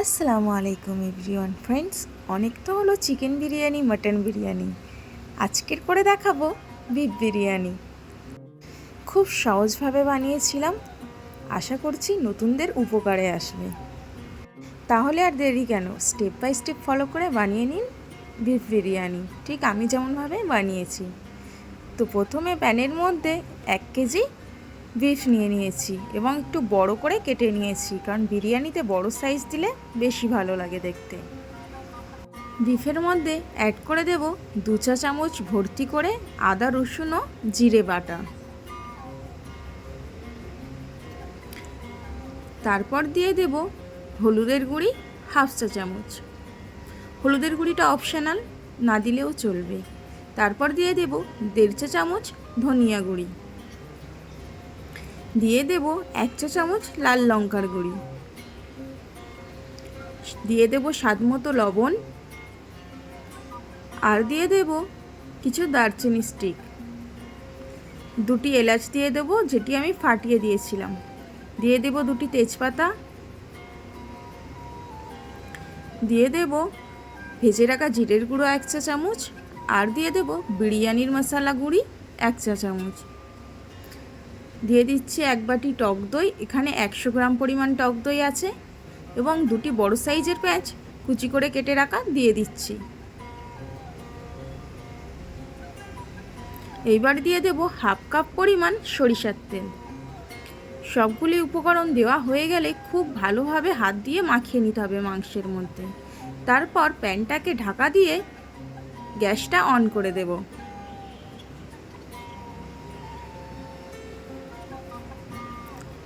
আসসালামু আলাইকুম everyone friends. অনেক তো হলো চিকেন বিরিয়ানি, মাটন বিরিয়ানি। আজকের করে দেখাবো বিফ বিরিয়ানি। খুব সহজভাবে বানিয়েছিলাম। আশা করছি নতুনদের উপকারে আসবে। তাহলে আর দেরি কেন? স্টেপ বাই স্টেপ ফলো করে বানিয়ে নিন বিফ বিরিয়ানি। ঠিক আমি যেমনভাবে বানিয়েছি। তো প্রথমে প্যানের মধ্যে এক কেজি বিফ নিয়ে নিয়েছি এবং একটু বড় করে কেটে নিয়েছি, কারণ বিরিয়ানিতে বড় সাইজ দিলে বেশি ভালো লাগে দেখতে। বিফের মধ্যে অ্যাড করে দেব দু চা চামচ ভর্তি করে আদা, রসুন ও জিরে বাটা। তারপর দিয়ে দেব হলুদের গুঁড়ি হাফ চা চামচ। হলুদের গুঁড়িটা অপশনাল না দিলেও চলবে। তারপর দিয়ে দেব দেড় চা চামচ ধনিয়া গুঁড়ি। দিয়ে দেব এক চা চামচ লাল লঙ্কার গুঁড়ি। দিয়ে দেব স্বাদ মতো লবণ। আর দিয়ে দেব কিছু দারচিনি স্টিক দুটি এলাচ দিয়ে দেব যেটি আমি ফাটিয়ে দিয়েছিলাম। দিয়ে দেব দুটি তেজপাতা। দিয়ে দেব ভেজে রাখা জিরের গুঁড়ো এক চা চামচ। আর দিয়ে দেব বিরিয়ানির মশলা গুঁড়ি এক চা চামচ। দিয়ে দিচ্ছি এক বাটি টক দই, এখানে একশো গ্রাম পরিমাণ টক দই আছে এবং দুটি বড় সাইজের প্যাঁচ কুচি করে কেটে রাখা দিয়ে দিচ্ছি। এইবার দিয়ে দেব হাফ কাপ পরিমাণ সরিষার তেল। সবগুলি উপকরণ দেওয়া হয়ে গেলে খুব ভালোভাবে হাত দিয়ে মাখিয়ে নিতে হবে মাংসের মধ্যে। তারপর প্যানটাকে ঢাকা দিয়ে গ্যাসটা অন করে দেবো।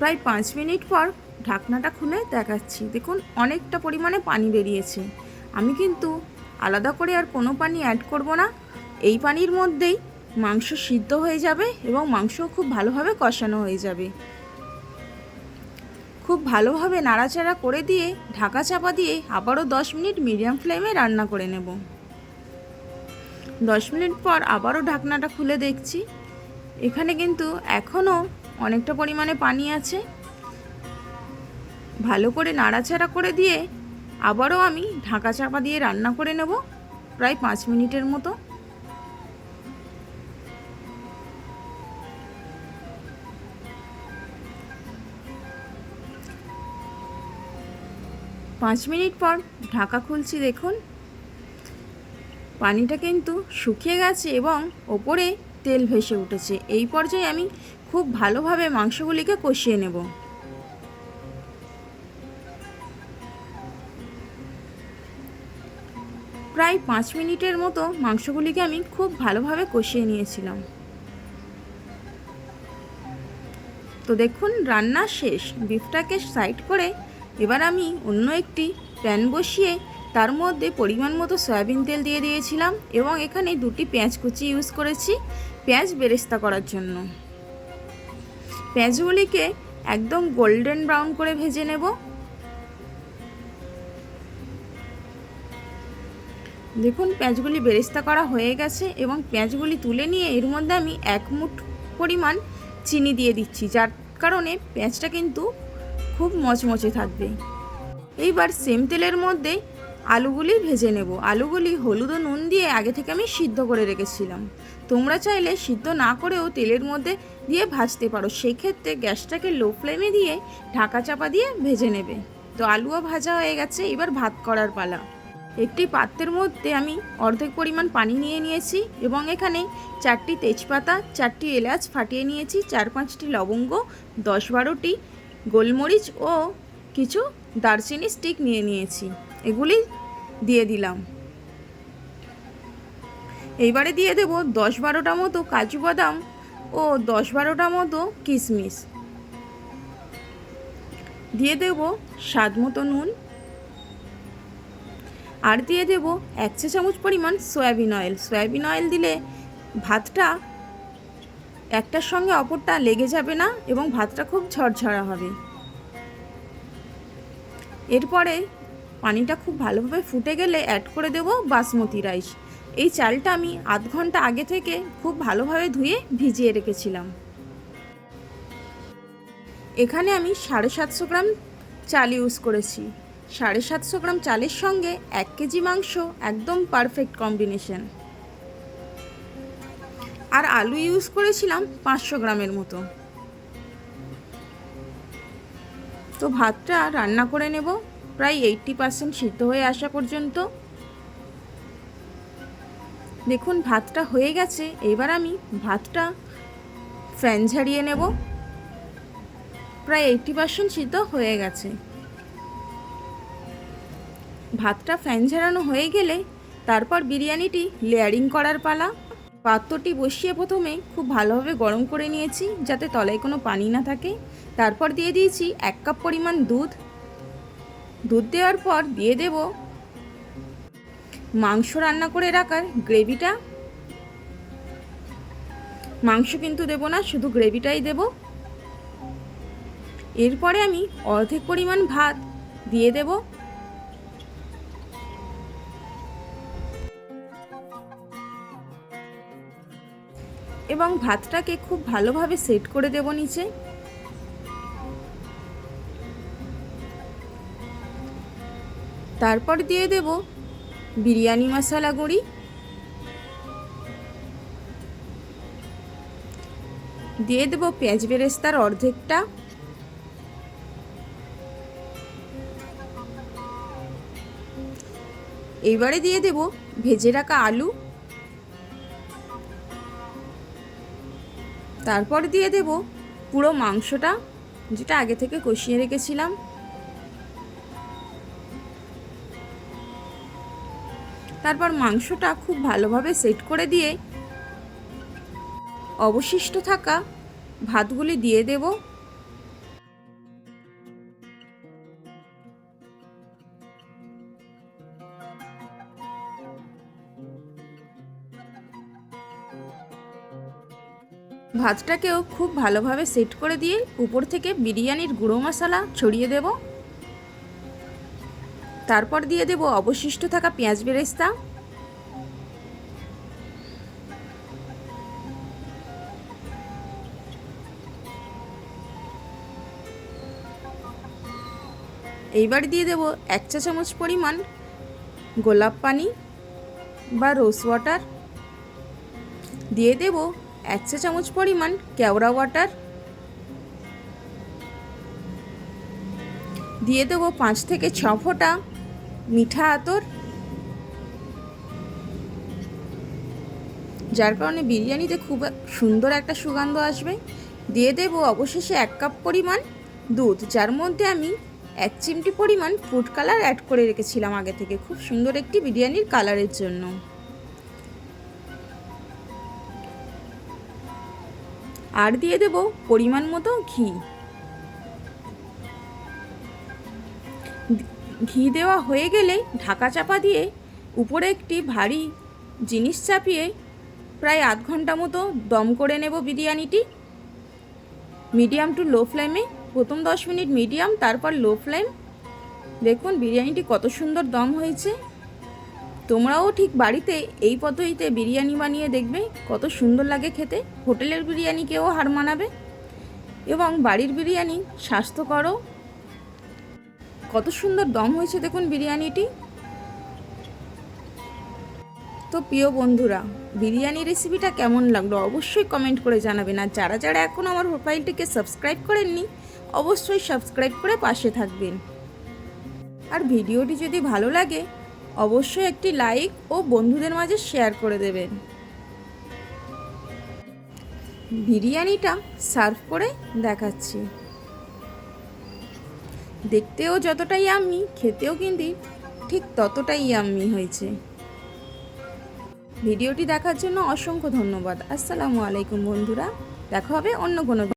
প্রায় পাঁচ মিনিট পর ঢাকনাটা খুলে দেখাচ্ছি। দেখুন, অনেকটা পরিমাণে পানি বেরিয়েছে। আমি কিন্তু আলাদা করে আর কোনো পানি অ্যাড করব না। এই পানির মধ্যেই মাংস সিদ্ধ হয়ে যাবে এবং মাংস খুব ভালোভাবে কষানো হয়ে যাবে। খুব ভালোভাবে নাড়াচাড়া করে দিয়ে ঢাকা চাপা দিয়ে আবারও দশ মিনিট মিডিয়াম ফ্লেমে রান্না করে নেব। দশ মিনিট পর আবারও ঢাকনাটা খুলে দেখছি। এখানে কিন্তু এখনও অনেকটা পরিমাণে পানি আছে। ভালো করে নাড়াচাড়া করে দিয়ে আবারও আমি ঢাকা চাপা দিয়ে রান্না করে নেব প্রায় পাঁচ মিনিটের মতো। পাঁচ মিনিট পর ঢাকা খুলছি দেখুন। পানিটা কিন্তু শুকিয়ে গেছে এবং ওপরে তেল ভেসে উঠেছে। এই পর্যায়ে আমি খুব ভালোভাবে মাংসগুলিকে কষিয়ে নেব। প্রায় পাঁচ মিনিটের মতো মাংসগুলিকে আমি খুব ভালোভাবে কষিয়ে নিয়েছিলাম। তো দেখুন, রান্না শেষ। বিফটাকে সাইড করে এবার আমি অন্য একটি প্যান বসিয়ে তার মধ্যে পরিমাণ মতো সয়াবিন তেল দিয়ে দিয়েছিলাম এবং এখানে দুটি পেঁয়াজ কুচি ইউজ করেছি, পেঁয়াজ বেরেস্তা করার জন্য। পেঁয়াজগুলিকে একদম গোল্ডেন ব্রাউন করে ভেজে নেব। দেখুন, পেঁয়াজগুলি বেরেস্তা করা হয়ে গেছে এবং পেঁয়াজগুলি তুলে নিয়ে এর মধ্যে আমি এক মুঠ পরিমাণ চিনি দিয়ে দিচ্ছি, যার কারণে পেঁয়াজটা কিন্তু খুব মচমচে থাকবে। এইবার সেম তেলের মধ্যে আলুগুলি ভেজে নেব। আলুগুলি হলুদ ও নুন দিয়ে আগে থেকে আমি সিদ্ধ করে রেখেছিলাম। তোমরা চাইলে সিদ্ধ না করেও তেলের মধ্যে দিয়ে ভাজতে পারো। সেক্ষেত্রে গ্যাসটাকে লো ফ্লেমে দিয়ে ঢাকা চাপা দিয়ে ভেজে নেবে। তো আলুও ভাজা হয়ে গেছে, এবার ভাত করার পালা। একটি পাত্রের মধ্যে আমি অর্ধেক পরিমাণ পানি নিয়ে নিয়েছি এবং এখানে চারটি তেজপাতা, চারটি এলাচ ফাটিয়ে নিয়েছি, চার পাঁচটি লবঙ্গ, দশ বারোটি গোলমরিচ ও কিছু দারচিনি স্টিক নিয়ে নিয়েছি। এগুলি দিয়ে দিলাম। এইবারে দিয়ে দেব দশ বারোটা মতো কাজু বাদাম ও দশ বারোটা মতো কিশমিশ। দিয়ে দেব স্বাদ মতো নুন। আর দিয়ে দেব এক চা চামচ পরিমাণ সয়াবিন অয়েল। সয়াবিন অয়েল দিলে ভাতটা একটার সঙ্গে অপরটা লেগে যাবে না এবং ভাতটা খুব ঝরঝরা হবে। এরপরে পানিটা খুব ভালোভাবে ফুটে গেলে অ্যাড করে দেব বাসমতি রাইস এই চালটা আমি আধ ঘণ্টা আগে থেকে খুব ভালোভাবে ধুয়ে ভিজিয়ে রেখেছিলাম। এখানে আমি সাড়ে সাতশো গ্রাম চাল ইউজ করেছি। সাড়ে সাতশো গ্রাম চালের সঙ্গে এক কেজি মাংস একদম পারফেক্ট কম্বিনেশন আর আলু ইউজ করেছিলাম পাঁচশো গ্রামের মতো। তো ভাতটা রান্না করে নেব। প্রায় এইটটি পার্সেন্ট সিদ্ধ হয়ে আসা পর্যন্ত। দেখুন, ভাতটা হয়ে গেছে। এবার আমি ভাতটা ফ্যান ঝাড়িয়ে নেব। প্রায় এইটটি পার্সেন্ট সিদ্ধ হয়ে গেছে। ভাতটা ফ্যান ঝাড়ানো হয়ে গেলে তারপর বিরিয়ানিটি লেয়ারিং করার পালা। পাত্রটি বসিয়ে প্রথমে খুব ভালোভাবে গরম করে নিয়েছি, যাতে তলায় কোনো পানি না থাকে। তারপর দিয়ে দিয়েছি এক কাপ পরিমাণ দুধ। দুধ দেওয়ার পর দিয়ে দেব। মাংস রান্না করে রাখার গ্রেভিটা। মাংস কিন্তু দেব না, শুধু গ্রেভিটাই দেব। এরপরে আমি অর্ধেক পরিমাণ ভাত দিয়ে দেব। এবং ভাতটাকে খুব ভালোভাবে সেট করে দেব নিচে। তারপর দিয়ে দেব বিরিয়ানি মশলা গুঁড়ি। দিয়ে দেব পেঁয়াজ বেরেস্তার অর্ধেকটা। এইবারে দিয়ে দেব ভেজে রাখা আলু। তারপর দিয়ে দেব পুরো মাংসটা, যেটা আগে থেকে কষিয়ে রেখেছিলাম। তারপর মাংসটা খুব ভালোভাবে সেট করে দিয়ে অবশিষ্ট থাকা ভাতগুলি দিয়ে দেব। ভাতটাকেও খুব ভালোভাবে সেট করে দিয়ে উপর থেকে বিরিয়ানির গুঁড়ো মশলা ছড়িয়ে দেব। তারপর দিয়ে দেব অবশিষ্ট থাকা পেঁয়াজ বেরেস্তা। এইবার দিয়ে দেব এক চা চামচ পরিমাণ গোলাপ পানি বা রোজ ওয়াটার। দিয়ে দেব এক চা চামচ পরিমাণ কেওড়া ওয়াটার। দিয়ে দেবো পাঁচ থেকে ছ ফোঁটা মিঠা আতর? যার কারণে বিরিয়ানিতে খুব সুন্দর একটা সুগন্ধ আসবে। দিয়ে দেব অবশেষে এক কাপ পরিমাণ দুধ, যার মধ্যে আমি এক চিমটি পরিমাণ ফুড কালার অ্যাড করে রেখেছিলাম আগে থেকে। খুব সুন্দর একটি বিরিয়ানির কালারের জন্য। আর দিয়ে দেব পরিমাণ মতো ঘি। ঘি দেওয়া হয়ে গেলে ঢাকা চাপা দিয়ে উপরে একটি ভারী জিনিস চাপিয়ে প্রায় আধ ঘণ্টা মতো দম করে নেব বিরিয়ানিটি। মিডিয়াম টু লো ফ্লেমে, প্রথম দশ মিনিট মিডিয়াম, তারপর লো ফ্লেম। দেখুন বিরিয়ানিটি কত সুন্দর দম হয়েছে। তোমরাও ঠিক বাড়িতে এই পদ্ধতিতে বিরিয়ানি বানিয়ে দেখবে, কত সুন্দর লাগে খেতে। হোটেলের বিরিয়ানিকেও হার মানাবে। এবং বাড়ির বিরিয়ানি স্বাস্থ্যকরও কত সুন্দর দম হয়েছে দেখুন বিরিয়ানিটি। তো প্রিয় বন্ধুরা, বিরিয়ানি রেসিপিটা কেমন লাগল অবশ্যই কমেন্ট করে জানাবেন। আর যারা যারা এখন আমার প্রোফাইলটিকে সাবস্ক্রাইব করেননি, অবশ্যই সাবস্ক্রাইব করে পাশে থাকবেন। আর ভিডিওটি যদি ভালো লাগে, অবশ্যই একটি লাইক ও বন্ধুদের মাঝে শেয়ার করে দেবেন। বিরিয়ানিটা সার্ভ করে দেখাচ্ছি। দেখতেও যতটাই আমি খেতেও কিন্তু ঠিক ততটাই আমি হয়েছে। ভিডিওটি দেখার জন্য অসংখ্য ধন্যবাদ। আসসালামু আলাইকুম বন্ধুরা। দেখা হবে অন্য কোনো